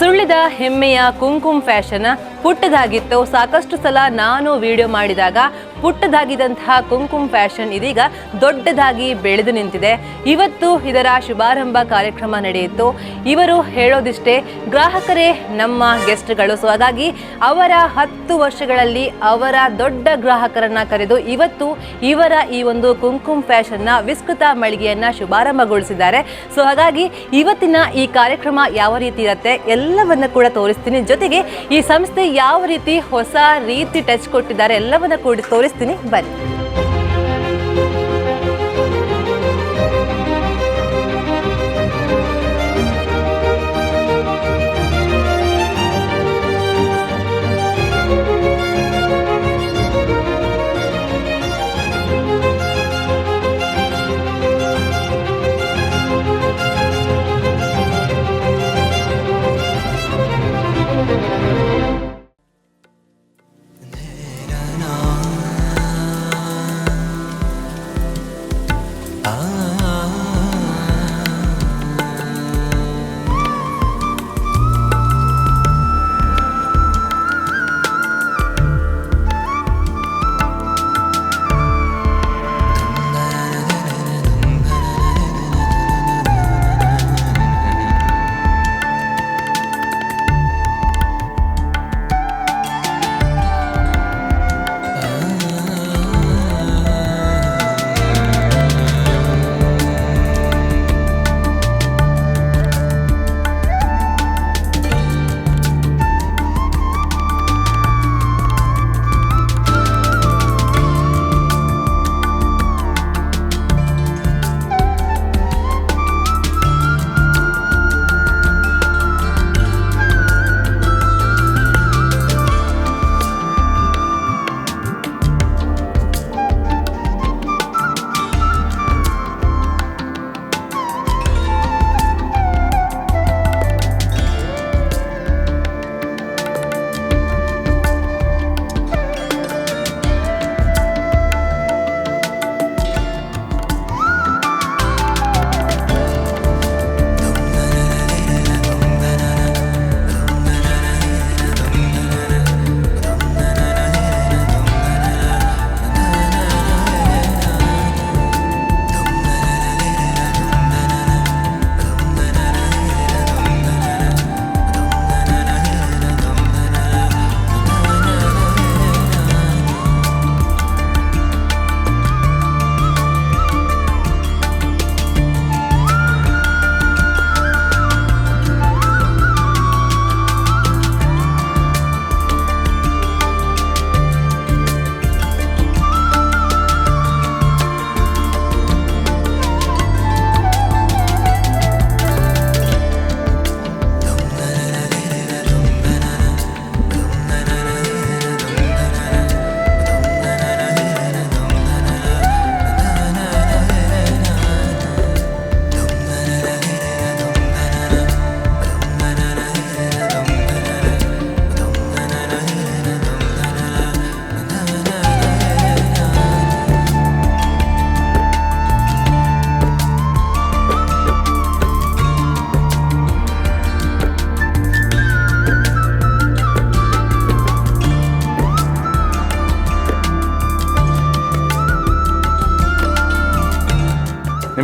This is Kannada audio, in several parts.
ಸುಳ್ಳಿದ ಹೆಮ್ಮೆಯ ಕುಂಕುಮ್ ಫ್ಯಾಷನ್ ಪುಟ್ಟದಾಗಿತ್ತು. ಸಾಕಷ್ಟು ಸಲ ನಾನು ವಿಡಿಯೋ ಮಾಡಿದಾಗ ಪುಟ್ಟದಾಗಿದ್ದಂತಹ ಕುಂಕುಮ್ ಫ್ಯಾಷನ್ ಇದೀಗ ದೊಡ್ಡದಾಗಿ ಬೆಳೆದು ನಿಂತಿದೆ. ಇವತ್ತು ಇದರ ಶುಭಾರಂಭ ಕಾರ್ಯಕ್ರಮ ನಡೆಯಿತು. ಇವರು ಹೇಳೋದಿಷ್ಟೇ, ಗ್ರಾಹಕರೇ, ನಮ್ಮ ಗೆಸ್ಟ್ಗಳು. ಸೊ ಹಾಗಾಗಿ ಅವರ ಹತ್ತು ವರ್ಷಗಳಲ್ಲಿ ಅವರ ದೊಡ್ಡ ಗ್ರಾಹಕರನ್ನ ಕರೆದು ಇವತ್ತು ಇವರ ಈ ಒಂದು ಕುಂಕುಮ್ ಫ್ಯಾಷನ್ನ ವಿಸ್ತೃತ ಮಳಿಗೆಯನ್ನ ಶುಭಾರಂಭಗೊಳಿಸಿದ್ದಾರೆ. ಸೊ ಹಾಗಾಗಿ ಇವತ್ತಿನ ಈ ಕಾರ್ಯಕ್ರಮ ಯಾವ ರೀತಿ ಇರುತ್ತೆ ಎಲ್ಲವನ್ನ ಕೂಡ ತೋರಿಸ್ತೀನಿ. ಜೊತೆಗೆ ಈ ಸಂಸ್ಥೆ ಯಾವ ರೀತಿ ಹೊಸ ರೀತಿ ಟಚ್ ಕೊಟ್ಟಿದ್ದಾರೆ ಎಲ್ಲವನ್ನ ಕೂಡ ತೋರಿಸ್ತೀನಿ. ಬನ್ನಿ.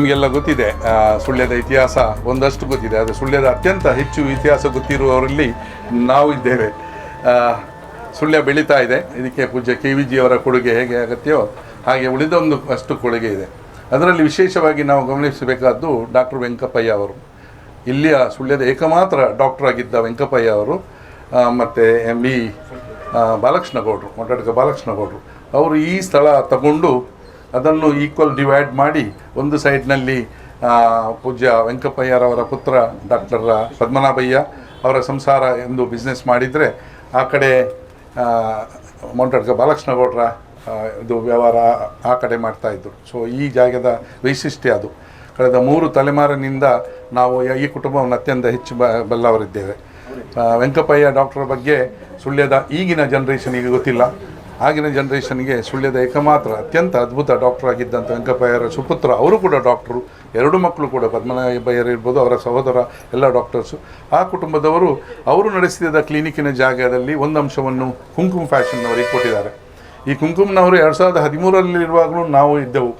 ನಿಮಗೆಲ್ಲ ಗೊತ್ತಿದೆ ಸುಳ್ಯದ ಇತಿಹಾಸ ಒಂದಷ್ಟು ಗೊತ್ತಿದೆ, ಆದರೆ ಸುಳ್ಯದ ಅತ್ಯಂತ ಹೆಚ್ಚು ಇತಿಹಾಸ ಗೊತ್ತಿರುವವರಲ್ಲಿ ನಾವು ಇದ್ದೇವೆ. ಸುಳ್ಯ ಬೆಳೀತಾ ಇದೆ. ಇದಕ್ಕೆ ಪೂಜ್ಯ ಕೆ ವಿ ಜಿಯವರ ಕೊಡುಗೆ ಹೇಗೆ ಅಗತ್ಯವೋ ಹಾಗೆ ಉಳಿದೊಂದು ಅಷ್ಟು ಕೊಡುಗೆ ಇದೆ. ಅದರಲ್ಲಿ ವಿಶೇಷವಾಗಿ ನಾವು ಗಮನಿಸಬೇಕಾದ್ದು ಡಾಕ್ಟರ್ ವೆಂಕಪ್ಪಯ್ಯ ಅವರು. ಇಲ್ಲಿಯ ಸುಳ್ಯದ ಏಕಮಾತ್ರ ಡಾಕ್ಟರ್ ಆಗಿದ್ದ ವೆಂಕಪ್ಪಯ್ಯ ಅವರು ಮತ್ತು ಎಂ ಬಿ ಬಾಲಕೃಷ್ಣ ಗೌಡ್ರು ಮೊಟ್ಟಡ್ಕ ಬಾಲಕೃಷ್ಣ ಗೌಡ್ರು ಅವರು ಈ ಸ್ಥಳ ತಗೊಂಡು ಅದನ್ನು ಈಕ್ವಲ್ ಡಿವೈಡ್ ಮಾಡಿ ಒಂದು ಸೈಡ್ನಲ್ಲಿ ಪೂಜ್ಯ ವೆಂಕಪ್ಪಯ್ಯರವರ ಪುತ್ರ ಡಾಕ್ಟರ್ ಪದ್ಮನಾಭಯ್ಯ ಅವರ ಸಂಸಾರ ಎಂದು ಬಿಸ್ನೆಸ್ ಮಾಡಿದರೆ ಆ ಕಡೆ ಮೊಂಟಡ್ಕ ಬಾಲಕೃಷ್ಣ ಗೌಡ್ರ ಆ, ಇದು ವ್ಯವಹಾರ ಆ ಕಡೆ ಮಾಡ್ತಾಯಿದ್ರು ಸೊ ಈ ಜಾಗದ ವೈಶಿಷ್ಟ್ಯ ಅದು. ಕಳೆದ ಮೂರು ತಲೆಮಾರಿನಿಂದ ನಾವು ಈ ಕುಟುಂಬವನ್ನು ಅತ್ಯಂತ ಹೆಚ್ಚು ಬ ಬಲ್ಲವರಿದ್ದೇವೆ. ವೆಂಕಪ್ಪಯ್ಯ ಡಾಕ್ಟರ್ ಬಗ್ಗೆ ಸುಳ್ಯದ ಈಗಿನ ಜನ್ರೇಷನಿಗೆ ಗೊತ್ತಿಲ್ಲ. ಆಗಿನ ಜನ್ರೇಷನ್ಗೆ ಸುಳ್ಯದ ಏಕಮಾತ್ರ ಅತ್ಯಂತ ಅದ್ಭುತ ಡಾಕ್ಟರ್ ಆಗಿದ್ದಂಥ ವೆಂಕಪ್ಪಯ್ಯರ ಸುಪುತ್ರ, ಅವರು ಕೂಡ ಡಾಕ್ಟ್ರು ಎರಡು ಮಕ್ಕಳು ಕೂಡ, ಪದ್ಮನಾಭಯ್ಯರು ಇರ್ಬೋದು, ಅವರ ಸಹೋದರ, ಎಲ್ಲ ಡಾಕ್ಟರ್ಸು ಆ ಕುಟುಂಬದವರು, ಅವರು ನಡೆಸಿದ ಕ್ಲಿನಿಕ್ಕಿನ ಜಾಗದಲ್ಲಿ ಒಂದು ಅಂಶವನ್ನು ಕುಂಕುಮ ಫ್ಯಾಷನ್ ಅವರಿಗೆ ಕೊಟ್ಟಿದ್ದಾರೆ ಈ ಕುಂಕುಮ್ನವರು ಎರಡು ಸಾವಿರದ ಹದಿಮೂರರಲ್ಲಿರುವಾಗಲೂ ನಾವು ಇದ್ದೆವು.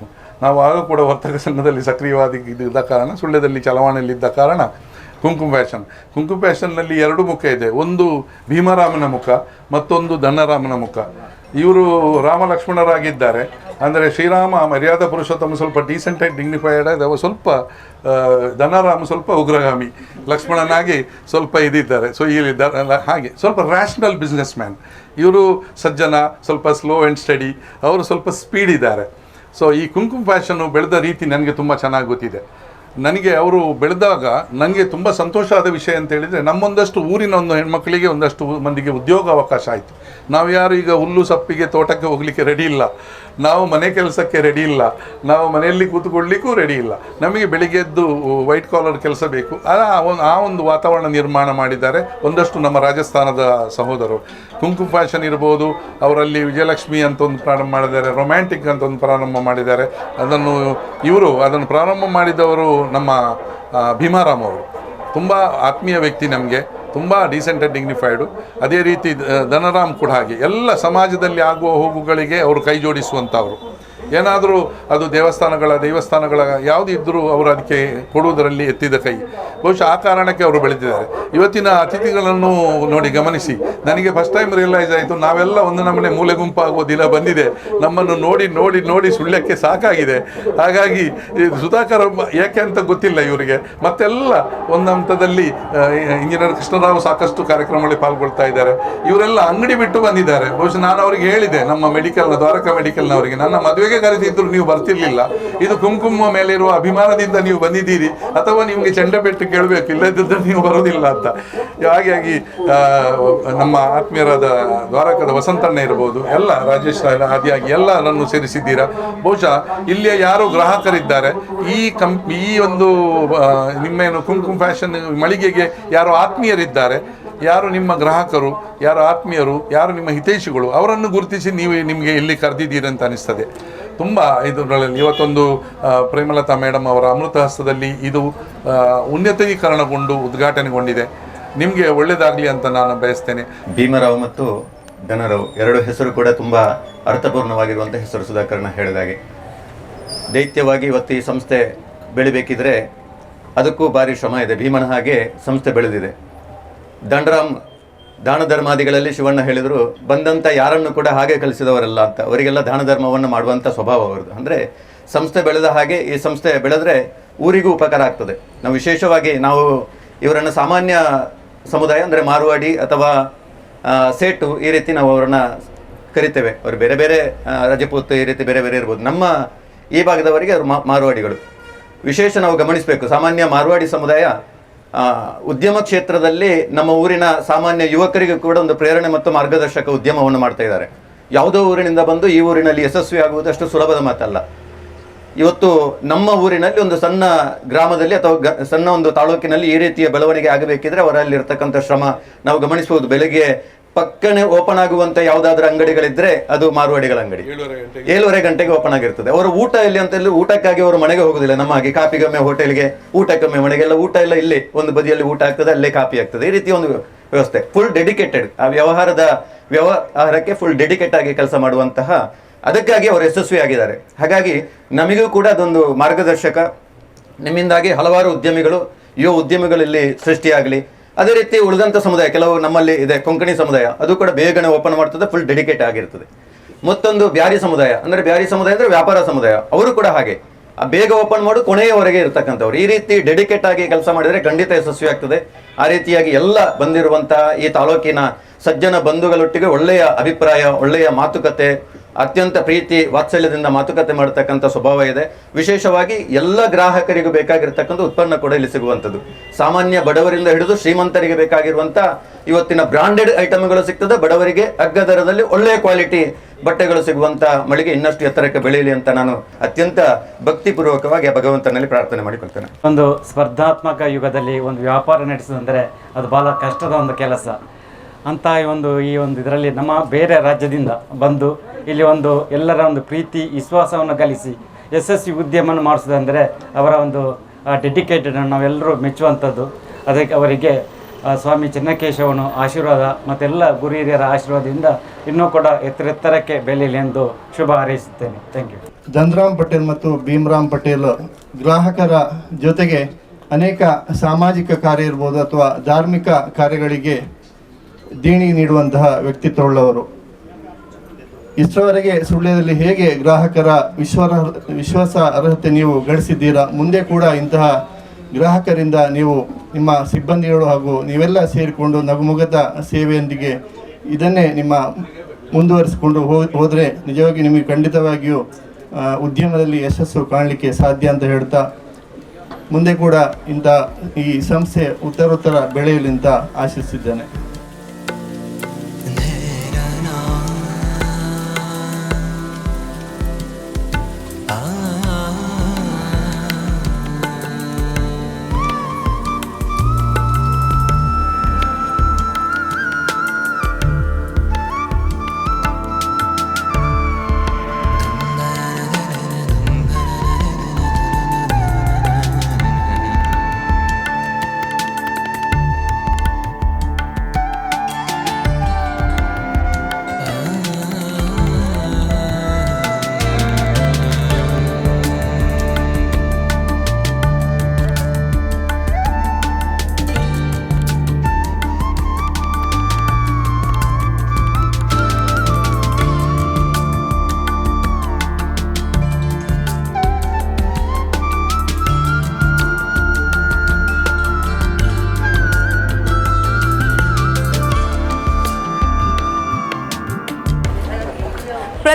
ನಾವು ಆಗ ಕೂಡ ವರ್ತಕ ಸಂಘದಲ್ಲಿ ಸಕ್ರಿಯವಾಗಿ ಇದ್ದ ಕಾರಣ, ಸುಳ್ಯದಲ್ಲಿ ಚಲಾವಣೆಯಲ್ಲಿದ್ದ ಕಾರಣ ಕುಂಕುಮ ಫ್ಯಾಷನ್ ಕುಂಕುಮ ಫ್ಯಾಷನ್ನಲ್ಲಿ ಎರಡು ಮುಖ ಇದೆ. ಒಂದು ಭೀಮರಾಮನ ಮುಖ, ಮತ್ತೊಂದು ಧನರಾಮನ ಮುಖ. ಇವರು ರಾಮ ಲಕ್ಷ್ಮಣರಾಗಿದ್ದಾರೆ ಅಂದರೆ ಶ್ರೀರಾಮ ಮರ್ಯಾದಾ ಪುರುಷೋತ್ತಮ ಸ್ವಲ್ಪ ಡೀಸೆಂಟ್ ಆ್ಯಂಡ್ ಡಿಗ್ನಿಫೈಡ್ ಅವ ಸ್ವಲ್ಪ ಧನರಾಮ ಸ್ವಲ್ಪ ಉಗ್ರಗಾಮಿ, ಲಕ್ಷ್ಮಣನಾಗಿ ಸ್ವಲ್ಪ ಇದಿದ್ದಾರೆ. ಸೊ ಇಲ್ಲಿ ಹಾಗೆ. ಸ್ವಲ್ಪ ರ್ಯಾಷನಲ್ ಬಿಸ್ನೆಸ್ ಮ್ಯಾನ್ ಇವರು ಸಜ್ಜನ, ಸ್ವಲ್ಪ ಸ್ಲೋ ಆ್ಯಂಡ್ ಸ್ಟಡಿ ಅವರು ಸ್ವಲ್ಪ ಸ್ಪೀಡ್ ಇದ್ದಾರೆ. ಸೊ ಈ ಕುಂಕುಮ ಫ್ಯಾಷನ್ನು ಬೆಳೆದ ರೀತಿ ನನಗೆ ತುಂಬ ಚೆನ್ನಾಗಿ ಗೊತ್ತಿದೆ. ನನಗೆ ಅವರು ಬೆಳೆದಾಗ ನನಗೆ ತುಂಬ ಸಂತೋಷ ಆದ ವಿಷಯ ಅಂತ ಹೇಳಿದರೆ ನಮ್ಮೊಂದಷ್ಟು ಊರಿನ ಒಂದು ಹೆಣ್ಮಕ್ಕಳಿಗೆ ಒಂದಷ್ಟು ಮಂದಿಗೆ ಉದ್ಯೋಗ ಅವಕಾಶ ಆಯಿತು. ನಾವು ಯಾರು ಈಗ ಹುಲ್ಲು ಸಪ್ಪಿಗೆ ತೋಟಕ್ಕೆ ಹೋಗಲಿಕ್ಕೆ ರೆಡಿ ಇಲ್ಲ. ನಾವು ಮನೆ ಕೆಲಸಕ್ಕೆ ರೆಡಿ ಇಲ್ಲ. ನಾವು ಮನೆಯಲ್ಲಿ ಕೂತ್ಕೊಳ್ಳಿಕ್ಕೂ ರೆಡಿ ಇಲ್ಲ. ನಮಗೆ ಬೆಳಿಗ್ಗೆ ಎದ್ದು ವೈಟ್ ಕಾಲರ್ ಕೆಲಸ ಬೇಕು. ಆ ಒಂದು ವಾತಾವರಣ ನಿರ್ಮಾಣ ಮಾಡಿದ್ದಾರೆ. ಒಂದಷ್ಟು ನಮ್ಮ ರಾಜಸ್ಥಾನದ ಸಹೋದರರು. ಕುಂಕುಮ ಫ್ಯಾಷನ್ ಇರ್ಬೋದು, ಅವರಲ್ಲಿ ವಿಜಯಲಕ್ಷ್ಮಿ ಅಂತ ಒಂದು ಪ್ರಾರಂಭ ಮಾಡಿದ್ದಾರೆ ರೊಮ್ಯಾಂಟಿಕ್ ಅಂತ ಒಂದು ಪ್ರಾರಂಭ ಮಾಡಿದ್ದಾರೆ. ಅದನ್ನು ಇವರು, ಅದನ್ನು ಪ್ರಾರಂಭ ಮಾಡಿದವರು ನಮ್ಮ ಭೀಮಾರಾಮ್ ಅವರು. ತುಂಬ ಆತ್ಮೀಯ ವ್ಯಕ್ತಿ ನಮಗೆ. ತುಂಬ ಡೀಸೆಂಟ್ ಆ್ಯಂಡ್ ಡಿಗ್ನಿಫೈಡು ಅದೇ ರೀತಿ, ಧನರಾಮ್ ಕೂಡ ಹಾಗೆ. ಎಲ್ಲ ಸಮಾಜದಲ್ಲಿ ಆಗುವ ಹೋಗುಗಳಿಗೆ ಅವರು ಕೈ ಜೋಡಿಸುವಂಥವ್ರು. ಏನಾದರೂ ಅದು ದೇವಸ್ಥಾನಗಳ ದೇವಸ್ಥಾನಗಳ ಯಾವುದಿದ್ದರೂ ಅವರು ಅದಕ್ಕೆ ಕೊಡುವುದರಲ್ಲಿ ಎತ್ತಿದ ಕೈ. ಬಹುಶಃ ಆ ಕಾರಣಕ್ಕೆ ಅವರು ಬೆಳೆದಿದ್ದಾರೆ. ಇವತ್ತಿನ ಅತಿಥಿಗಳನ್ನು ನೋಡಿ ಗಮನಿಸಿ. ನನಗೆ ಫಸ್ಟ್ ಟೈಮ್ ರಿಯಲೈಸ್ ಆಯಿತು, ನಾವೆಲ್ಲ ಒಂದು ನಮ್ಮನೆ ಮೂಲೆ ಗುಂಪಾಗುವ ದಿನ ಬಂದಿದೆ. ನಮ್ಮನ್ನು ನೋಡಿ ನೋಡಿ ನೋಡಿ ಸುಳ್ಳಕ್ಕೆ ಸಾಕಾಗಿದೆ. ಹಾಗಾಗಿ ಸುಧಾಕರ್ ಯಾಕೆ ಅಂತ ಗೊತ್ತಿಲ್ಲ ಇವರಿಗೆ. ಮತ್ತೆಲ್ಲ ಒಂದು ಹಂತದಲ್ಲಿ ಇಂಜಿನಿಯರ್ ಕೃಷ್ಣರಾವ್ ಸಾಕಷ್ಟು ಕಾರ್ಯಕ್ರಮಗಳಲ್ಲಿ ಪಾಲ್ಗೊಳ್ತಾ ಇದ್ದಾರೆ. ಇವರೆಲ್ಲ ಅಂಗಡಿ ಬಿಟ್ಟು ಬಂದಿದ್ದಾರೆ. ಬಹುಶಃ ನಾನು ಅವರಿಗೆ ಹೇಳಿದೆ, ನಮ್ಮ ಮೆಡಿಕಲ್ನ ದ್ವಾರಕಾ ಮೆಡಿಕಲ್ನವರಿಗೆ ನನ್ನ ಮದುವೆಗೆ ಕರೆದಿದ್ರು ನೀವು ಬರ್ತಿರ್ಲಿಲ್ಲ. ಇದು ಕುಂಕುಮ ಮೇಲೆ ಇರುವ ಅಭಿಮಾನದಿಂದ ನೀವು ಬಂದಿದ್ದೀರಿ. ಅಥವಾ ನಿಮಗೆ ಚೆಂಡಪೆಟ್ಟು ಕೇಳಬೇಕು ಇಲ್ಲದಿದ್ದರೆ ನೀವು ಬರೋದಿಲ್ಲ ಅಂತ. ಹಾಗಾಗಿ ನಮ್ಮ ಆತ್ಮೀಯರಾದ ದ್ವಾರಕದ ವಸಂತಣ್ಣ ಇರ್ಬೋದು, ಎಲ್ಲ ರಾಜೇಶ್ ರಾಯ್ ಆದಿಯಾಗಿ ಎಲ್ಲರನ್ನು ಸೇರಿಸಿದ್ದೀರಾ. ಬಹುಶಃ ಇಲ್ಲಿಯ ಯಾರು ಗ್ರಾಹಕರಿದ್ದಾರೆ. ಈ ಕಂ, ಈ ಒಂದು ನಿಮ್ಮೇನು ಕುಂಕುಮ ಫ್ಯಾಷನ್ ಮಳಿಗೆಗೆ ಯಾರು ಆತ್ಮೀಯರಿದ್ದಾರೆ. ಯಾರು ನಿಮ್ಮ ಗ್ರಾಹಕರು, ಯಾರು ಆತ್ಮೀಯರು, ಯಾರು ನಿಮ್ಮ ಹಿತೈಷಿಗಳು, ಅವರನ್ನು ಗುರುತಿಸಿ ನೀವು ನಿಮಗೆ ಇಲ್ಲಿ ಕರೆದಿದ್ದೀರಿ ಅಂತ ಅನಿಸ್ತದೆ. ತುಂಬ ಇದರಲ್ಲಿ ಇವತ್ತೊಂದು ಪ್ರೇಮಲತಾ ಮೇಡಮ್ ಅವರ ಅಮೃತ ಹಸ್ತದಲ್ಲಿ ಇದು ಉನ್ನತೀಕರಣಗೊಂಡು ಉದ್ಘಾಟನೆಗೊಂಡಿದೆ. ನಿಮಗೆ ಒಳ್ಳೆಯದಾಗಲಿ ಅಂತ ನಾನು ಬಯಸ್ತೇನೆ. ಭೀಮರಾವ್ ಮತ್ತು ಧನರಾವ್ ಎರಡು ಹೆಸರು ಕೂಡ ತುಂಬ ಅರ್ಥಪೂರ್ಣವಾಗಿರುವಂಥ ಹೆಸರು ಸುಧಾಕರ್ನ ಹೇಳಿದಾಗೆ. ದೈತ್ಯವಾಗಿ ಇವತ್ತು ಈ ಸಂಸ್ಥೆ ಬೆಳಿಬೇಕಿದ್ರೆ, ಅದಕ್ಕೂ ಭಾರಿ ಶ್ರಮ ಇದೆ. ಭೀಮನ ಹಾಗೆ ಸಂಸ್ಥೆ ಬೆಳೆದಿದೆ. ದಂಡರಾಮ್ ದಾನ ಧರ್ಮಾದಿಗಳಲ್ಲಿ ಶಿವಣ್ಣ ಹೇಳಿದರು ಬಂದಂಥ ಯಾರನ್ನು ಕೂಡ ಹಾಗೆ ಕಲಿಸಿದವರಲ್ಲ ಅಂತ. ಅವರಿಗೆಲ್ಲ ದಾನ ಧರ್ಮವನ್ನು ಮಾಡುವಂಥ ಸ್ವಭಾವ ಅವರದು ಅಂದರೆ ಸಂಸ್ಥೆ ಬೆಳೆದ ಹಾಗೆ ಈ ಸಂಸ್ಥೆ ಬೆಳೆದರೆ ಊರಿಗೂ ಉಪಕಾರ ಆಗ್ತದೆ. ನಾವು ವಿಶೇಷವಾಗಿ ನಾವು ಇವರನ್ನು ಸಾಮಾನ್ಯ ಸಮುದಾಯ, ಅಂದರೆ ಮಾರುವಾಡಿ ಅಥವಾ ಸೇಟು ಈ ರೀತಿ ನಾವು ಅವರನ್ನು ಕರಿತೇವೆ. ಅವರು ಬೇರೆ ಬೇರೆ ರಾಜಪೂತ ಈ ರೀತಿ ಬೇರೆ ಬೇರೆ ಇರ್ಬೋದು. ನಮ್ಮ ಈ ಭಾಗದವರಿಗೆ ಅವರು ಮಾರುವಾಡಿಗಳು. ವಿಶೇಷ ನಾವು ಗಮನಿಸಬೇಕು. ಸಾಮಾನ್ಯ ಮಾರುವಾಡಿ ಸಮುದಾಯ ಉದ್ಯಮ ಕ್ಷೇತ್ರದಲ್ಲಿ ನಮ್ಮ ಊರಿನ ಸಾಮಾನ್ಯ ಯುವಕರಿಗೂ ಕೂಡ ಒಂದು ಪ್ರೇರಣೆ ಮತ್ತು ಮಾರ್ಗದರ್ಶಕ ಉದ್ಯಮವನ್ನು ಮಾಡ್ತಾ ಇದ್ದಾರೆ. ಯಾವುದೋ ಊರಿನಿಂದ ಬಂದು ಈ ಊರಿನಲ್ಲಿ ಯಶಸ್ವಿ ಆಗುವುದು ಅಷ್ಟು ಸುಲಭದ ಮಾತಲ್ಲ. ಇವತ್ತು ನಮ್ಮ ಊರಿನಲ್ಲಿ ಒಂದು ಸಣ್ಣ ಗ್ರಾಮದಲ್ಲಿ ಅಥವಾ ಸಣ್ಣ ಒಂದು ತಾಲೂಕಿನಲ್ಲಿ ಈ ರೀತಿಯ ಬೆಳವಣಿಗೆ ಆಗಬೇಕಿದ್ರೆ ಅವರಲ್ಲಿರ್ತಕ್ಕಂಥ ಶ್ರಮ ನಾವು ಗಮನಿಸಬಹುದು. ಬೆಳಿಗ್ಗೆ ಪಕ್ಕನೆ ಓಪನ್ ಆಗುವಂತ ಯಾವುದಾದ್ರೂ ಅಂಗಡಿಗಳಿದ್ರೆ ಅದು ಮಾರುವಾಡಿಗಳ ಅಂಗಡಿ. ಏಳುವರೆ ಗಂಟೆಗೆ. ಓಪನ್ ಆಗಿರ್ತದೆ. ಅವರು ಊಟ ಇಲ್ಲಿ ಅಂತ ಹೇಳಿ ಊಟಕ್ಕಾಗಿ ಅವರು ಮನೆಗೆ ಹೋಗುದಿಲ್ಲ. ನಮ್ಮ ಹಾಗೆ ಕಾಪಿಗೊಮ್ಮೆ ಹೋಟೆಲ್ಗೆ ಊಟಕ್ಕೊಮ್ಮೆ ಮನೆಗೆಲ್ಲ ಊಟ ಎಲ್ಲ ಇಲ್ಲಿ ಒಂದು ಬದಿಯಲ್ಲಿ ಊಟ ಆಗ್ತದೆ ಅಲ್ಲೇ ಕಾಪಿ ಆಗ್ತದೆ. ಈ ರೀತಿ ಒಂದು ವ್ಯವಸ್ಥೆ. ಫುಲ್ ಡೆಡಿಕೇಟೆಡ್ ಆ ವ್ಯವಹಾರದ ವ್ಯವಹಾರಕ್ಕೆ ಫುಲ್ ಡೆಡಿಕೇಟ್ ಆಗಿ ಕೆಲಸ ಮಾಡುವಂತಹ ಅದಕ್ಕಾಗಿ ಅವರು ಯಶಸ್ವಿಯಾಗಿದ್ದಾರೆ ಹಾಗಾಗಿ ನಮಗೂ ಕೂಡ ಅದೊಂದು ಮಾರ್ಗದರ್ಶಕ. ನಿಮ್ಮಿಂದಾಗಿ ಹಲವಾರು ಉದ್ಯಮಿಗಳು ಯುವ ಉದ್ಯಮಿಗಳಲ್ಲಿ ಸೃಷ್ಟಿಯಾಗಲಿ. ಅದೇ ರೀತಿ ಉಳಿದಂಥ ಸಮುದಾಯ, ಕೆಲವು ನಮ್ಮಲ್ಲಿ ಇದೆ, ಕೊಂಕಣಿ ಸಮುದಾಯ. ಅದು ಕೂಡ ಬೇಗನೆ ಓಪನ್ ಮಾಡ್ತದೆ ಫುಲ್ ಡೆಡಿಕೇಟ್ ಆಗಿರ್ತದೆ. ಮತ್ತೊಂದು ಬ್ಯಾರಿ ಸಮುದಾಯ. ಅಂದರೆ ಬ್ಯಾರಿ ಸಮುದಾಯ ಅಂದರೆ ವ್ಯಾಪಾರ ಸಮುದಾಯ. ಅವರು ಕೂಡ ಹಾಗೆ. ಆ ಬೇಗ ಓಪನ್ ಮಾಡು, ಕೊನೆಯವರೆಗೆ ಇರ್ತಕ್ಕಂಥವ್ರು. ಈ ರೀತಿ ಡೆಡಿಕೇಟ್ ಆಗಿ ಕೆಲಸ ಮಾಡಿದರೆ ಖಂಡಿತ ಯಶಸ್ವಿ ಆಗ್ತದೆ. ಆ ರೀತಿಯಾಗಿ ಎಲ್ಲ ಬಂದಿರುವಂತಹ ಈ ತಾಲೂಕಿನ ಸಜ್ಜನ ಬಂಧುಗಳೊಟ್ಟಿಗೆ ಒಳ್ಳೆಯ ಅಭಿಪ್ರಾಯ, ಒಳ್ಳೆಯ ಮಾತುಕತೆ ಅತ್ಯಂತ ಪ್ರೀತಿ, ವಾತ್ಸಲ್ಯದಿಂದ ಮಾತುಕತೆ ಮಾಡತಕ್ಕಂಥ ಸ್ವಭಾವ ಇದೆ. ವಿಶೇಷವಾಗಿ ಎಲ್ಲ ಗ್ರಾಹಕರಿಗೂ ಬೇಕಾಗಿರ್ತಕ್ಕಂಥ ಉತ್ಪನ್ನ ಕೂಡ ಇಲ್ಲಿ ಸಿಗುವಂಥದ್ದು. ಸಾಮಾನ್ಯ ಬಡವರಿಂದ ಹಿಡಿದು ಶ್ರೀಮಂತರಿಗೆ ಬೇಕಾಗಿರುವಂಥ ಇವತ್ತಿನ ಬ್ರಾಂಡೆಡ್ ಐಟಮ್ಗಳು ಸಿಗ್ತದೆ. ಬಡವರಿಗೆ ಅಗ್ಗ ದರದಲ್ಲಿ ಒಳ್ಳೆಯ ಕ್ವಾಲಿಟಿ ಬಟ್ಟೆಗಳು ಸಿಗುವಂಥ ಮಳಿಗೆ ಇನ್ನಷ್ಟು ಎತ್ತರಕ್ಕೆ ಬೆಳೆಯಲಿ ಅಂತ ನಾನು ಅತ್ಯಂತ ಭಕ್ತಿಪೂರ್ವಕವಾಗಿ ಭಗವಂತನಲ್ಲಿ ಪ್ರಾರ್ಥನೆ ಮಾಡಿಕೊಳ್ತೇನೆ. ಒಂದು ಸ್ಪರ್ಧಾತ್ಮಕ ಯುಗದಲ್ಲಿ ಒಂದು ವ್ಯಾಪಾರ ನಡೆಸೋದಂದರೆ ಅದು ಬಹಳ ಕಷ್ಟದ ಒಂದು ಕೆಲಸ. ಅಂತ ಒಂದು, ಈ ಒಂದು ಇದರಲ್ಲಿ ನಮ್ಮ ಬೇರೆ ರಾಜ್ಯದಿಂದ ಬಂದು ಇಲ್ಲಿ ಒಂದು ಎಲ್ಲರ ಒಂದು ಪ್ರೀತಿ, ವಿಶ್ವಾಸವನ್ನು ಗಳಿಸಿ ಯಶಸ್ವಿ ಉದ್ಯಮವನ್ನು ಮಾಡಿಸೋದಂದರೆ ಅವರ ಒಂದು ಡೆಡಿಕೇಟೆಡ್ ನಾವೆಲ್ಲರೂ ಮೆಚ್ಚುವಂಥದ್ದು. ಅದಕ್ಕೆ ಅವರಿಗೆ ಸ್ವಾಮಿ ಚೆನ್ನಕೇಶವನು ಆಶೀರ್ವಾದ ಮತ್ತೆಲ್ಲ ಗುರು ಹಿರಿಯರ ಆಶೀರ್ವಾದದಿಂದ ಇನ್ನೂ ಕೂಡ ಎತ್ತರೆತ್ತರಕ್ಕೆ ಬೆಳೆಯಲಿ ಎಂದು ಶುಭ ಹಾರೈಸುತ್ತೇನೆ. ಥ್ಯಾಂಕ್ ಯು ಚಂದ್ರಾಮ್ ಪಟೇಲ್ ಮತ್ತು ಭೀಮ್ರಾಮ್ ಪಟೇಲ್ ಗ್ರಾಹಕರ ಜೊತೆಗೆ ಅನೇಕ ಸಾಮಾಜಿಕ ಕಾರ್ಯ ಇರ್ಬೋದು ಅಥವಾ ಧಾರ್ಮಿಕ ಕಾರ್ಯಗಳಿಗೆ ದೇಣಿಗೆ ನೀಡುವಂತಹ ವ್ಯಕ್ತಿತ್ವವುಳ್ಳವರು. ಇಷ್ಟರವರೆಗೆ ಸುಳ್ಯದಲ್ಲಿ ಹೇಗೆ ಗ್ರಾಹಕರ ವಿಶ್ವಾರ್ಹ ವಿಶ್ವಾಸ ಅರ್ಹತೆ ನೀವು ಗಳಿಸಿದ್ದೀರಾ? ಮುಂದೆ ಕೂಡ ಇಂತಹ ಗ್ರಾಹಕರಿಂದ ನೀವು ನಿಮ್ಮ ಸಿಬ್ಬಂದಿಗಳು ಹಾಗೂ ನೀವೆಲ್ಲ ಸೇರಿಕೊಂಡು ನಗುಮುಗದ ಸೇವೆಯೊಂದಿಗೆ ಇದನ್ನೇ ನಿಮ್ಮ ಮುಂದುವರಿಸಿಕೊಂಡು ಹೋ, ಹೋದರೆ ನಿಜವಾಗಿ ನಿಮಗೆ ಖಂಡಿತವಾಗಿಯೂ ಉದ್ಯಮದಲ್ಲಿ ಯಶಸ್ಸು ಕಾಣಲಿಕ್ಕೆ ಸಾಧ್ಯ ಅಂತ ಹೇಳ್ತಾ, ಮುಂದೆ ಕೂಡ ಇಂಥ ಈ ಸಂಸ್ಥೆ ಉತ್ತರೋತ್ತರ ಬೆಳೆಯಲಿ ಅಂತ ಆಶಿಸಿದ್ದೇನೆ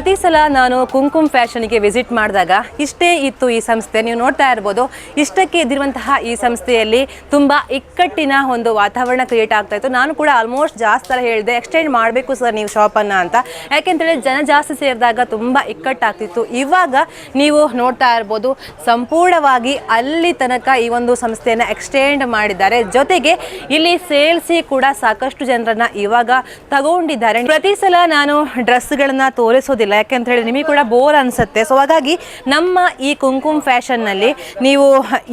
ಪ್ರತಿ ಸಲ ನಾನು ಕುಂಕುಮ್ ಫ್ಯಾಷನ್ಗೆ ವಿಸಿಟ್ ಮಾಡಿದಾಗ ಇಷ್ಟೇ ಇತ್ತು ಈ ಸಂಸ್ಥೆ. ನೀವು ನೋಡ್ತಾ ಇರ್ಬೋದು, ಇಷ್ಟಕ್ಕೆ ಇದ್ದಿರುವಂತಹ ಈ ಸಂಸ್ಥೆಯಲ್ಲಿ ತುಂಬ ಇಕ್ಕಟ್ಟಿನ ಒಂದು ವಾತಾವರಣ ಕ್ರಿಯೇಟ್ ಆಗ್ತಾ ಇತ್ತು. ನಾನು ಕೂಡ ಆಲ್ಮೋಸ್ಟ್ ಜಾಸ್ತಿ ಹೇಳಿದೆ ಎಕ್ಸ್ಟೆಂಡ್ ಮಾಡಬೇಕು ಸರ್ ನೀವು ಶಾಪನ್ನು ಅಂತ. ಯಾಕೆಂತೇಳಿ ಜನ ಜಾಸ್ತಿ ಸೇರಿದಾಗ ತುಂಬ ಇಕ್ಕಟ್ಟಾಗ್ತಿತ್ತು. ಇವಾಗ ನೀವು ನೋಡ್ತಾ ಇರ್ಬೋದು, ಸಂಪೂರ್ಣವಾಗಿ ಅಲ್ಲಿ ತನಕ ಈ ಒಂದು ಸಂಸ್ಥೆಯನ್ನು ಎಕ್ಸ್ಟೆಂಡ್ ಮಾಡಿದ್ದಾರೆ. ಜೊತೆಗೆ ಇಲ್ಲಿ ಸೇಲ್ಸಿ ಕೂಡ ಸಾಕಷ್ಟು ಜನರನ್ನ ಇವಾಗ ತಗೊಂಡಿದ್ದಾರೆ. ಪ್ರತಿ ಸಲ ನಾನು ಡ್ರೆಸ್ಗಳನ್ನು ತೋರಿಸೋದಿಲ್ಲ. ಯಾಕೆಂತ ಹೇಳಿ ನಿಮಗೆ ಕೂಡ ಬೋರ್ ಅನ್ಸುತ್ತೆ. ಸೊ ಹಾಗಾಗಿ ನಮ್ಮ ಈ ಕುಂಕುಮ್ ಫ್ಯಾಷನ್ನಲ್ಲಿ ನೀವು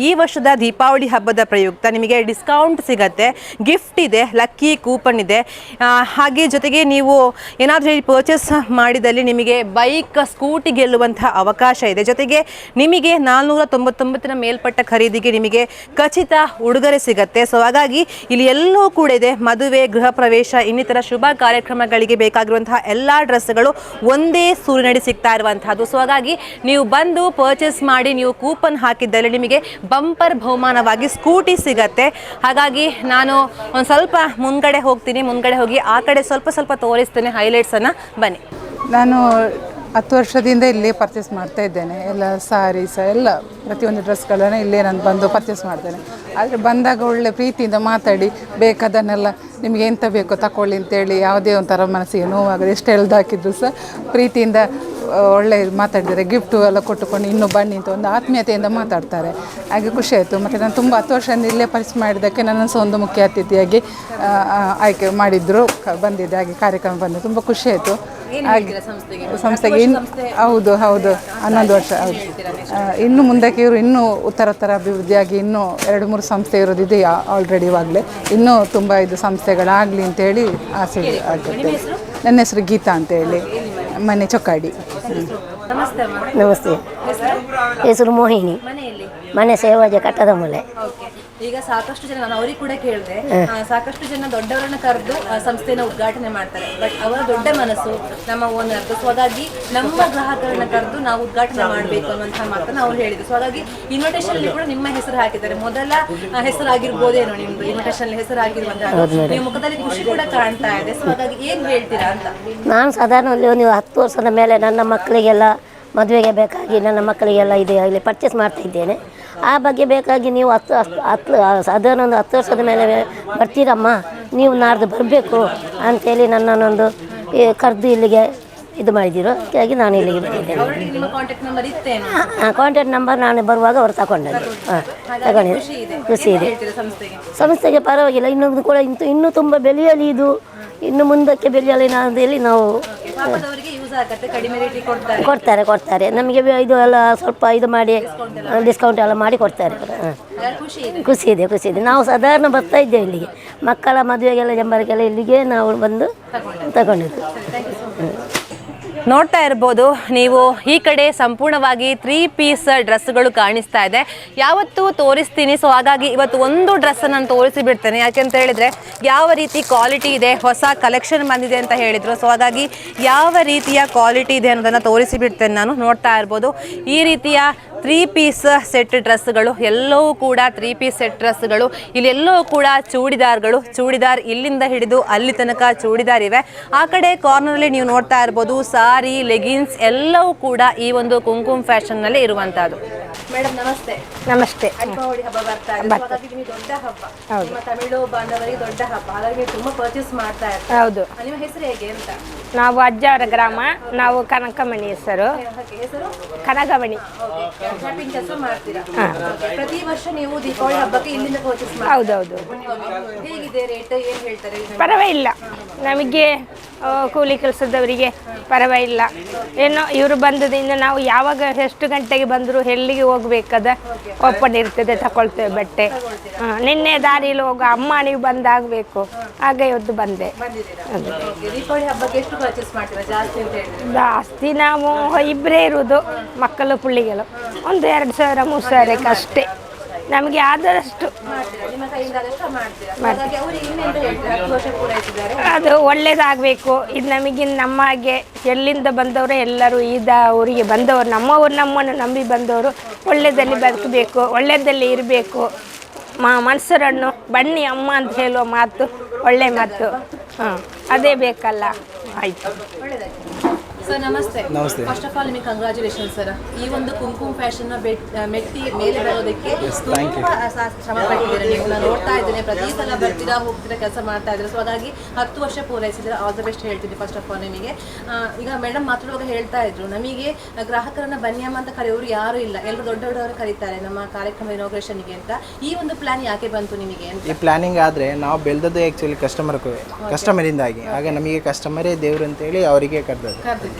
ಈ ವರ್ಷದ ದೀಪಾವಳಿ ಹಬ್ಬದ ಪ್ರಯುಕ್ತ ನಿಮಗೆ ಡಿಸ್ಕೌಂಟ್ ಸಿಗತ್ತೆ. ಗಿಫ್ಟ್ ಇದೆ, ಲಕ್ಕಿ ಕೂಪನ್ ಇದೆ. ಹಾಗೆ ಜೊತೆಗೆ ನೀವು ಏನಾದರೂ ಹೇಳಿ ಪರ್ಚೇಸ್ ಮಾಡಿದಲ್ಲಿ ನಿಮಗೆ ಬೈಕ್ ಸ್ಕೂಟಿ ಗೆಲ್ಲುವಂತಹ ಅವಕಾಶ ಇದೆ. ಜೊತೆಗೆ ನಿಮಗೆ ನಾಲ್ನೂರ ತೊಂಬತ್ತೊಂಬತ್ತರ ಮೇಲ್ಪಟ್ಟ ಖರೀದಿಗೆ ನಿಮಗೆ ಖಚಿತ ಉಡುಗೊರೆ ಸಿಗತ್ತೆ. ಸೊ ಹಾಗಾಗಿ ಇಲ್ಲಿ ಎಲ್ಲೂ ಕೂಡ ಇದೆ ಮದುವೆ, ಗೃಹ ಪ್ರವೇಶ, ಇನ್ನಿತರ ಶುಭ ಕಾರ್ಯಕ್ರಮಗಳಿಗೆ ಬೇಕಾಗಿರುವಂತಹ ಎಲ್ಲ ಡ್ರೆಸ್ಗಳು ಒಂದೇ ಸೂರಿನಡಿ ಸಿಗ್ತಾ ಇರುವಂತಹದ್ದು. ಸೊ ಹಾಗಾಗಿ ನೀವು ಬಂದು ಪರ್ಚೇಸ್ ಮಾಡಿ ನೀವು ಕೂಪನ್ ಹಾಕಿದ್ದಲ್ಲಿ ನಿಮಗೆ ಬಂಪರ್ ಬಹುಮಾನವಾಗಿ ಸ್ಕೂಟಿ ಸಿಗತ್ತೆ. ಹಾಗಾಗಿ ನಾನು ಒಂದು ಸ್ವಲ್ಪ ಮುಂದ್ಗಡೆ ಹೋಗ್ತೀನಿ. ಮುಂದ್ಗಡೆ ಹೋಗಿ ಆ ಕಡೆ ಸ್ವಲ್ಪ ಸ್ವಲ್ಪ ತೋರಿಸ್ತೇನೆ ಹೈಲೈಟ್ಸನ್ನು ಬನ್ನಿ. ನಾನು ಹತ್ತು ವರ್ಷದಿಂದ ಇಲ್ಲೇ ಪರ್ಚೇಸ್ ಮಾಡ್ತಾ ಇದ್ದೇನೆ. ಎಲ್ಲ ಸಾರೀಸ್ ಎಲ್ಲ ಪ್ರತಿಯೊಂದು ಡ್ರೆಸ್ಗಳನ್ನು ಇಲ್ಲೇ ನಾನು ಬಂದು ಪರ್ಚೇಸ್ ಮಾಡ್ತೇನೆ. ಆದರೆ ಬಂದಾಗ ಒಳ್ಳೆ ಪ್ರೀತಿಯಿಂದ ಮಾತಾಡಿ, ಬೇಕಾದನ್ನೆಲ್ಲ ನಿಮಗೆ ಎಂತ ಬೇಕೋ ತಗೊಳ್ಳಿ ಅಂತೇಳಿ ಯಾವುದೇ ಒಂಥರ ಮನಸ್ಸಿಗೆ ನೋವಾಗದೆ ಎಷ್ಟು ಎಳ್ದು ಹಾಕಿದ್ರು ಸಹ ಪ್ರೀತಿಯಿಂದ ಒಳ್ಳೆ ಮಾತಾಡಿದ್ದಾರೆ. ಗಿಫ್ಟು ಎಲ್ಲ ಕೊಟ್ಟುಕೊಂಡು ಇನ್ನೂ ಬನ್ನಿ ಅಂತ ಒಂದು ಆತ್ಮೀಯತೆಯಿಂದ ಮಾತಾಡ್ತಾರೆ. ಹಾಗೆ ಖುಷಿ ಆಯಿತು. ಮತ್ತು ನಾನು ತುಂಬ ಹತ್ತು ವರ್ಷದಿಂದ ಇಲ್ಲೇ ಪರ್ಚೇಸ್ ಮಾಡಿದ್ದಕ್ಕೆ ನನ್ನ ಸಹ ಒಂದು ಮುಖ್ಯ ಅತಿಥಿಯಾಗಿ ಆಯ್ಕೆ ಮಾಡಿದ್ದರು ಬಂದಿದ್ದೆ. ಹಾಗೆ ಕಾರ್ಯಕ್ರಮ ಬಂದು ತುಂಬ ಖುಷಿ ಆಯಿತು. ಸಂಸ್ಥೆಗೆ? ಇನ್ನು ಹೌದು ಹೌದು. ಹನ್ನೊಂದು ವರ್ಷ ಹೌದು. ಇನ್ನು ಮುಂದಕ್ಕೆ ಇವರು ಇನ್ನೂ ಉತ್ತರೋತ್ತರ ಅಭಿವೃದ್ಧಿಯಾಗಿ ಇನ್ನೂ ಎರಡು ಮೂರು ಸಂಸ್ಥೆ ಇರೋದಿದೆ ಆಲ್ರೆಡಿ ಇವಾಗಲೇ. ಇನ್ನೂ ತುಂಬ ಇದು ಸಂಸ್ಥೆಗಳಾಗಲಿ ಅಂತೇಳಿ ಆಸೆ ಆಗುತ್ತೆ ನನ್ನ ಹೆಸರು ಗೀತಾ ಅಂತೇಳಿ ಮನೆ ಚೊಕ್ಕಾಡಿ. ನಮಸ್ತೆ ಹೆಸರು? ಮೋಹಿನಿ. ಮನೆ ಸೇವಾಜ ಕಟ್ಟದ ಮೂಲೆ. ಓಕೆ. ಈಗ ಸಾಕಷ್ಟು ಜನ ನಾನು ಅವ್ರಿಗೆ ಕೂಡ ಕೇಳಿದೆ ಸಾಕಷ್ಟು ಜನ ದೊಡ್ಡವರನ್ನ ಕರೆದು ಸಂಸ್ಥೆನ ಉದ್ಘಾಟನೆ ಮಾಡ್ತಾರೆ. ಬಟ್ ಅವರ ದೊಡ್ಡ ಮನಸ್ಸು ನಮ್ಮ ಓನರ್ ಸೊ ಹಾಗಾಗಿ ನಮ್ಮ ಗ್ರಾಹಕರನ್ನ ಕರೆದು ನಾವು ಉದ್ಘಾಟನೆ ಮಾಡಬೇಕು ಅನ್ನುವಂತಹ ಮಾತನ್ನ ಅವ್ರು ಹೇಳಿದ್ರು. ಸೊ ಹಾಗಾಗಿ ಇನ್ವಿಟೇಷನ್ ಅಲ್ಲಿ ಕೂಡ ನಿಮ್ಮ ಹೆಸರು ಹಾಕಿದ್ದಾರೆ. ಮೊದಲ ಆ, ಹೆಸರಾಗಿರ್ಬೋದೇನೋ ನಿಮ್ದು ಇನ್ವಿಟೇಷನ್ ಹೆಸರು ಆಗಿರುವಂತಹ ನಿಮ್ಮ ಮುಖದಲ್ಲಿ ಖುಷಿ ಕೂಡ ಕಾಣ್ತಾ ಇದೆ. ಸೊ ಹಾಗಾಗಿ ಏನ್ ಹೇಳ್ತೀರಾ ಅಂತ? ನಾನು ಸಾಧಾರಣ ನೀವು ಹತ್ತು ವರ್ಷದ ಮೇಲೆ ನನ್ನ ಮಕ್ಕಳಿಗೆಲ್ಲ ಮದುವೆಗೆ ಬೇಕಾಗಿ ನನ್ನ ಮಕ್ಕಳಿಗೆಲ್ಲ ಇದೆ ಇಲ್ಲಿ ಪರ್ಚೇಸ್ ಮಾಡ್ತಾ ಇದ್ದೇನೆ. ಆ ಬಗ್ಗೆ ಬೇಕಾಗಿ ನೀವು ಹತ್ತು ಹತ್ತು ಹತ್ತು ಒಂದು ಹತ್ತು ವರ್ಷದ ಮೇಲೆ ಬರ್ತೀರಮ್ಮ. ನೀವು ನಾಡ್ದು ಬರಬೇಕು ಅಂತೇಳಿ ನನ್ನನ್ನೊಂದು ಕರೆದು ಇಲ್ಲಿಗೆ ಇದು ಮಾಡಿದ್ದೀರೋ? ಹಾಗಾಗಿ ನಾನು ಇಲ್ಲಿಗೆ ಬಂದಿದ್ದೇನೆ. ಹಾಂ ಕಾಂಟ್ಯಾಕ್ಟ್ ನಂಬರ್ ನಾನು ಬರುವಾಗ ಅವರು ತಗೊಂಡದ್ದು. ಹಾಂ ತಗೊಂಡಿದ್ದು. ಖುಷಿ ಇದೆ. ಸಂಸ್ಥೆಗೆ? ಪರವಾಗಿಲ್ಲ. ಇನ್ನೊಂದು ಕೂಡ ಇಂತು ಇನ್ನೂ ತುಂಬ ಬೆಲೆಯಲ್ಲಿ ಇದು. ಇನ್ನು ಮುಂದಕ್ಕೆ ಬೆಲೆಯಲ್ಲಿ ಹೇಳಿ ನಾವು ಕೊಡ್ತಾರೆ. ಕೊಡ್ತಾರೆ ನಮಗೆ ಇದು ಎಲ್ಲ ಸ್ವಲ್ಪ ಇದು ಮಾಡಿ ಡಿಸ್ಕೌಂಟ್ ಎಲ್ಲ ಮಾಡಿ ಕೊಡ್ತಾರೆ. ಖುಷಿ ಇದೆ. ಖುಷಿ ಇದೆ ನಾವು ಸಾಧಾರಣ ಬರ್ತಾ ಇದ್ದೇವೆ ಇಲ್ಲಿಗೆ. ಮಕ್ಕಳ ಮದುವೆಗೆಲ್ಲ ಜಂಬರಕ್ಕೆಲ್ಲ ಇಲ್ಲಿಗೆ ನಾವು ಬಂದು ತಗೊಂಡಿದ್ದು. ನೋಡ್ತಾ ಇರ್ಬೋದು, ನೀವು ಈ ಕಡೆ ಸಂಪೂರ್ಣವಾಗಿ ತ್ರೀ ಪೀಸ್ ಡ್ರೆಸ್ಗಳು ಕಾಣಿಸ್ತಾ ಇದೆ. ಯಾವತ್ತೂ ತೋರಿಸ್ತೀನಿ ಸೊ ಹಾಗಾಗಿ ಇವತ್ತು ಒಂದು ಡ್ರೆಸ್ ನಾನು ತೋರಿಸಿ ಬಿಡ್ತೇನೆ. ಯಾಕೆಂತ ಹೇಳಿದ್ರೆ, ಯಾವ ರೀತಿ ಕ್ವಾಲಿಟಿ ಇದೆ, ಹೊಸ ಕಲೆಕ್ಷನ್ ಬಂದಿದೆ ಅಂತ ಹೇಳಿದ್ರು. ಸೊ ಹಾಗಾಗಿ ಯಾವ ರೀತಿಯ ಕ್ವಾಲಿಟಿ ಇದೆ ಅನ್ನೋದನ್ನು ತೋರಿಸಿ ಬಿಡ್ತೇನೆ ನಾನು. ನೋಡ್ತಾ ಇರ್ಬೋದು, ಈ ರೀತಿಯ ತ್ರೀ ಪೀಸ್ ಸೆಟ್ ಡ್ರೆಸ್ಗಳು ಎಲ್ಲವೂ ಕೂಡ ತ್ರೀ ಪೀಸ್ ಸೆಟ್ ಡ್ರೆಸ್ಗಳು ಇಲ್ಲೆಲ್ಲವೂ ಕೂಡ ಚೂಡಿದಾರ್ಗಳು ಚೂಡಿದಾರ್ ಇಲ್ಲಿಂದ ಹಿಡಿದು ಅಲ್ಲಿ ತನಕ ಚೂಡಿದಾರ್ ಇವೆ. ಆ ಕಡೆ ಕಾರ್ನರಲ್ಲಿ ನೀವು ನೋಡ್ತಾ ಇರ್ಬೋದು ಸಾರಿ ಲೆಗಿನ್ಸ್ ಎಲ್ಲವೂ ಕೂಡ ಈ ಒಂದು ಕುಂಕುಮ್ ಫ್ಯಾಷನ್ನಲ್ಲಿ ಇರುವಂತಹದ್ದು ಮೇಡಮ್ ನಮಸ್ತೆ. ನಮಸ್ತೆ. ದೀಪಾವಳಿ ಹಬ್ಬ ಬರ್ತಾ ಇದೆ. So ಹಾಗಾಗಿ ನಿಮಗೆ ದೊಡ್ಡ ಹಬ್ಬ. ನಿಮ್ಮ ತಮಿಳು ಬಾಂಧವರಿಗೆ ದೊಡ್ಡ ಹಬ್ಬ. ಹಾಗಾಗಿ ನೀವು ತುಂಬಾ ಪರ್ಚೇಸ್ ಮಾಡ್ತಾ ಇರ್ತಾರೆ. ಹೌದು. ನಿಮ್ಮ ಹೆಸರು ಹೇಗೆ ಅಂತ? ನಾವು ಅಜ್ಜವರ ಗ್ರಾಮ. ನಾವು ಕನಕಮಣಿ ಹೆಸರು. ಕನಕಮಣಿ. ಕೆಲಸ ಮಾಡ್ತೀರಾ? ಪ್ರತಿ ವರ್ಷ ನೀವು ದೀಪಾವಳಿ ಹಬ್ಬಕ್ಕೆ ಇಲ್ಲಿಂದ ಪರ್ಚೇಸ್ ಹೌದೌದು ಹೇಗಿದೆ ರೇಟ್ ಏನ್ ಹೇಳ್ತಾರೆ? ಪರವಾಗಿಲ್ಲ. ನಮಗೆ ಕೂಲಿ ಕೆಲಸದವರಿಗೆ ಪರವಾಗಿಲ್ಲ. ಏನೋ ಇವರು ಬಂದದಿಂದ ನಾವು ಯಾವಾಗ ಎಷ್ಟು ಗಂಟೆಗೆ ಬಂದರೂ ಎಲ್ಲಿಗೆ ಹೋಗ್ಬೇಕಾದ ಓಪನ್ ಇರ್ತದೆ ತಗೊಳ್ತೇವೆ ಬಟ್ಟೆ. ನಿನ್ನೆ ದಾರಿಯಲ್ಲಿ ಹೋಗೋ ಅಮ್ಮ ನೀವು ಬಂದಾಗಬೇಕು. ಆಗ ಇವತ್ತು ಬಂದೆ. ಜಾಸ್ತಿ ನಾವು ಇಬ್ಬರೇ ಇರುವುದು ಮಕ್ಕಳು ಪುಳ್ಳಿಗಳು. ಒಂದು ಎರಡು ಸಾವಿರ ಮೂರು ಸಾವಿರಕ್ಕೆ ಅಷ್ಟೇ. ನಮಗೆ ಆದಷ್ಟು ಅದು ಒಳ್ಳೇದಾಗಬೇಕು. ಇದು ನಮಗೆ ನಮ್ಮ ಹಾಗೆ ಎಲ್ಲಿಂದ ಬಂದವರು ಎಲ್ಲರೂ ಇದ ಊರಿಗೆ ಬಂದವರು, ನಮ್ಮವರು ನಮ್ಮನ್ನು ನಂಬಿ ಬಂದವರು ಒಳ್ಳೆಯದಲ್ಲಿ ಬದುಕಬೇಕು ಒಳ್ಳೆಯದಲ್ಲಿ ಇರಬೇಕು. ಮಾ ಮನುಷ್ಯರನ್ನು ಬನ್ನಿ ಅಮ್ಮ ಅಂತ ಹೇಳುವ ಮಾತು ಒಳ್ಳೆ ಮಾತು. ಹಾಂ ಅದೇ ಬೇಕಲ್ಲ. ಆಯಿತು. ಸರ್ ನಮಸ್ತೆ. ನಮಸ್ತೆ. ಫಸ್ಟ್ ಆಫ್ ಆಲ್ ನಿಮಗೆ ಕಂಗ್ರಾಚುಲೇಷನ್ ಸರ್ ಈ ಒಂದು ಕುಂಕುಮ ಫ್ಯಾಷನ್ ಮೆಟ್ಟಿ ಮೇಲೆ ಬರೋದಕ್ಕೆ ತುಂಬಾ ಶ್ರಮ ಪಟ್ಟಿದ್ದೀರಾ ನೀವು? ನಾನು ನೋಡ್ತಾ ಇದ್ದೇನೆ. ಪ್ರತಿ ಸಲ ಬರ್ತೀರಾ ಹೋಗ್ತೀರಾ ಕೆಲಸ ಮಾಡ್ತಾ ಇದ್ದೀರಾ. ಸೊ ಹಾಗಾಗಿ ಹತ್ತು ವರ್ಷ ಪೂರೈಸಿದ್ರೆ ಆಲ್ ದ ಬೆಸ್ಟ್ ಹೇಳ್ತೀನಿ ಫಸ್ಟ್ ಆಫ್ ಆಲ್ ನಿಮಗೆ. ಈಗ ಮೇಡಮ್ ಮಾತಾಡುವಾಗ ಹೇಳ್ತಾ ಇದ್ರು ನಮಗೆ ಗ್ರಾಹಕರನ್ನ ಬನ್ನಿಯಮ್ಮ ಅಂತ ಕರೆಯೋರು ಯಾರು ಇಲ್ಲ. ಎಲ್ಲರೂ ದೊಡ್ಡ ದೊಡ್ಡವರು ಕರೀತಾರೆ ನಮ್ಮ ಕಾರ್ಯಕ್ರಮ ಇನಾಗ್ರೇಷನ್ಗೆ ಅಂತ. ಈ ಒಂದು ಪ್ಲಾನ್ ಯಾಕೆ ಬಂತು ನಿಮಗೆ ಈ ಪ್ಲಾನಿಂಗ್ ಆದ್ರೆ ನಾವು ಬೆಳೆದದ್ದು ಆ್ಯಕ್ಚುಲಿ ಕಸ್ಟಮರ್ ಇಂದಾಗಿ. ಹಾಗೆ ನಮಗೆ ಕಸ್ಟಮರೇ ದೇವರು ಅಂತೇಳಿ ಅವರಿಗೆ ಕರೆದದ್ದು.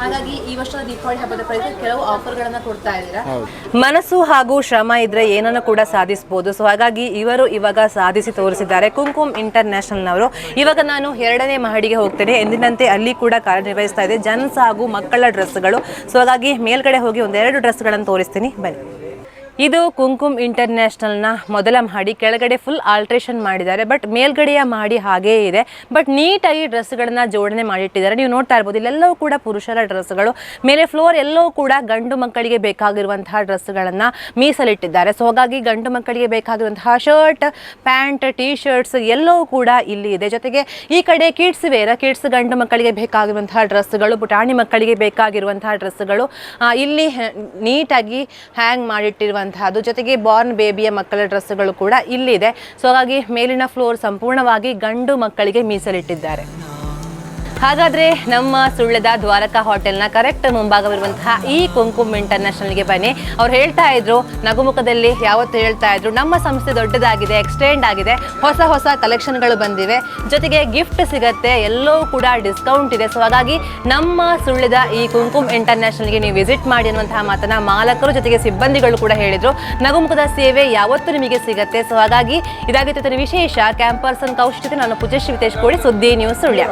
ಹಾಗಾಗಿ ಈ ವರ್ಷ ದೀಪಾವಳಿ ಹಬ್ಬದ ಪ್ರಯುಕ್ತ ಕೆಲವು ಆಫರ್ಗಳನ್ನ ಕೊಡ್ತಾ ಇದ್ದೀರಾ? ಮನಸ್ಸು ಹಾಗೂ ಶ್ರಮ ಇದ್ರೆ ಏನನ್ನು ಕೂಡ ಸಾಧಿಸಬಹುದು ಸೊ ಹಾಗಾಗಿ ಇವರು ಇವಾಗ ಸಾಧಿಸಿ ತೋರಿಸಿದ್ದಾರೆ. ಕುಂಕುಮ್ ನವರು ಇವಾಗ ನಾನು ಎರಡನೇ ಮಹಡಿಗೆ ಹೋಗ್ತೇನೆ. ಎಂದಿನಂತೆ ಅಲ್ಲಿ ಕೂಡ ಕಾರ್ಯನಿರ್ವಹಿಸ್ತಾ ಇದೆ. ಜನ್ಸ್ ಹಾಗೂ ಮಕ್ಕಳ ಡ್ರೆಸ್ಗಳು. ಸೊ ಹಾಗಾಗಿ ಮೇಲ್ಗಡೆ ಹೋಗಿ ಒಂದೆರಡು ಡ್ರೆಸ್ಗಳನ್ನು ತೋರಿಸ್ತೀನಿ. ಬನ್ನಿ. ಇದು ಕುಂಕುಮ್ ಇಂಟರ್ನ್ಯಾಷನಲ್ನ ಮೊದಲ ಮಹಡಿ ಕೆಳಗಡೆ ಫುಲ್ ಆಲ್ಟ್ರೇಷನ್ ಮಾಡಿದ್ದಾರೆ. ಬಟ್ ಮೇಲ್ಗಡೆಯ ಮಹಡಿ ಹಾಗೇ ಇದೆ. ಬಟ್ ನೀಟಾಗಿ ಡ್ರೆಸ್ಗಳನ್ನ ಜೋಡಣೆ ಮಾಡಿಟ್ಟಿದ್ದಾರೆ. ನೀವು ನೋಡ್ತಾ ಇರ್ಬೋದು, ಇಲ್ಲೆಲ್ಲವೂ ಕೂಡ ಪುರುಷರ ಡ್ರೆಸ್ಗಳು. ಮೇಲೆ ಫ್ಲೋರ್ ಎಲ್ಲವೂ ಕೂಡ ಗಂಡು ಮಕ್ಕಳಿಗೆ ಬೇಕಾಗಿರುವಂತಹ ಡ್ರೆಸ್ಗಳನ್ನು ಮೀಸಲಿಟ್ಟಿದ್ದಾರೆ. ಸೊ ಹಾಗಾಗಿ ಗಂಡು ಮಕ್ಕಳಿಗೆ ಬೇಕಾಗಿರುವಂತಹ ಶರ್ಟ್ ಪ್ಯಾಂಟ್ ಟೀ ಶರ್ಟ್ಸ್ ಎಲ್ಲವೂ ಕೂಡ ಇಲ್ಲಿ ಇದೆ. ಜೊತೆಗೆ ಈ ಕಡೆ ಕಿಡ್ಸ್ ವೇರ ಕಿಡ್ಸ್ ಗಂಡು ಮಕ್ಕಳಿಗೆ ಬೇಕಾಗಿರುವಂತಹ ಡ್ರೆಸ್ಗಳು, ಪುಟಾಣಿ ಮಕ್ಕಳಿಗೆ ಬೇಕಾಗಿರುವಂತಹ ಡ್ರೆಸ್ಗಳು ಗಳು ಇಲ್ಲಿ ನೀಟಾಗಿ ಹ್ಯಾಂಗ್ ಮಾಡಿಟ್ಟಿರುವಂತಹದ್ದು ಜೊತೆಗೆ ಬಾರ್ನ್ ಬೇಬಿಯ ಮಕ್ಕಳ ಡ್ರೆಸ್ಗಳು ಕೂಡ ಇಲ್ಲಿದೆ. ಸೊ ಹಾಗಾಗಿ ಮೇಲಿನ ಫ್ಲೋರ್ ಸಂಪೂರ್ಣವಾಗಿ ಗಂಡು ಮಕ್ಕಳಿಗೆ ಮೀಸಲಿಟ್ಟಿದ್ದಾರೆ. ಹಾಗಾದ್ರೆ ನಮ್ಮ ಸುಳ್ಳದ ದ್ವಾರಕಾ ಹೋಟೆಲ್ನ ಕರೆಕ್ಟ್ ಮುಂಭಾಗವಿರುವಂತಹ ಈ ಕುಂಕುಮ್ ಇಂಟರ್ನ್ಯಾಷನಲ್ಗೆ ಬನ್ನಿ. ಅವ್ರು ಹೇಳ್ತಾ ಇದ್ರು, ನಗುಮುಖದಲ್ಲಿ ಯಾವತ್ತು ಹೇಳ್ತಾ ಇದ್ರು, ನಮ್ಮ ಸಂಸ್ಥೆ ದೊಡ್ಡದಾಗಿದೆ ಎಕ್ಸ್ಟೆಂಡ್ ಆಗಿದೆ, ಹೊಸ ಹೊಸ ಕಲೆಕ್ಷನ್ಗಳು ಬಂದಿವೆ. ಜೊತೆಗೆ ಗಿಫ್ಟ್ ಸಿಗತ್ತೆ ಎಲ್ಲವೂ ಕೂಡ ಡಿಸ್ಕೌಂಟ್ ಇದೆ. ಸೊ ಹಾಗಾಗಿ ನಮ್ಮ ಸುಳ್ಳದ ಈ ಕುಂಕುಮ್ ಇಂಟರ್ನ್ಯಾಷನಲ್ಗೆ ನೀವು ವಿಸಿಟ್ ಮಾಡಿ ಅನ್ನುವಂತಹ ಮಾತನ್ನ ಮಾಲಕರು ಜೊತೆಗೆ ಸಿಬ್ಬಂದಿಗಳು ಕೂಡ ಹೇಳಿದ್ರು. ನಗುಮುಖದ ಸೇವೆ ಯಾವತ್ತು ನಿಮಗೆ ಸಿಗತ್ತೆ. ಸೊ ಹಾಗಾಗಿ ಇದಾಗಿತ್ತು ವಿಶೇಷ ಕ್ಯಾಂಪರ್ಸನ್ ಕೌಶ್ ಜೊತೆ ನಾನು ಪೂಜಶ್ರೀ ವಿತೇಶ್ ಕೋಡಿ ಸುದ್ದಿ ನ್ಯೂಸ್ ಸುಳ್ಯ.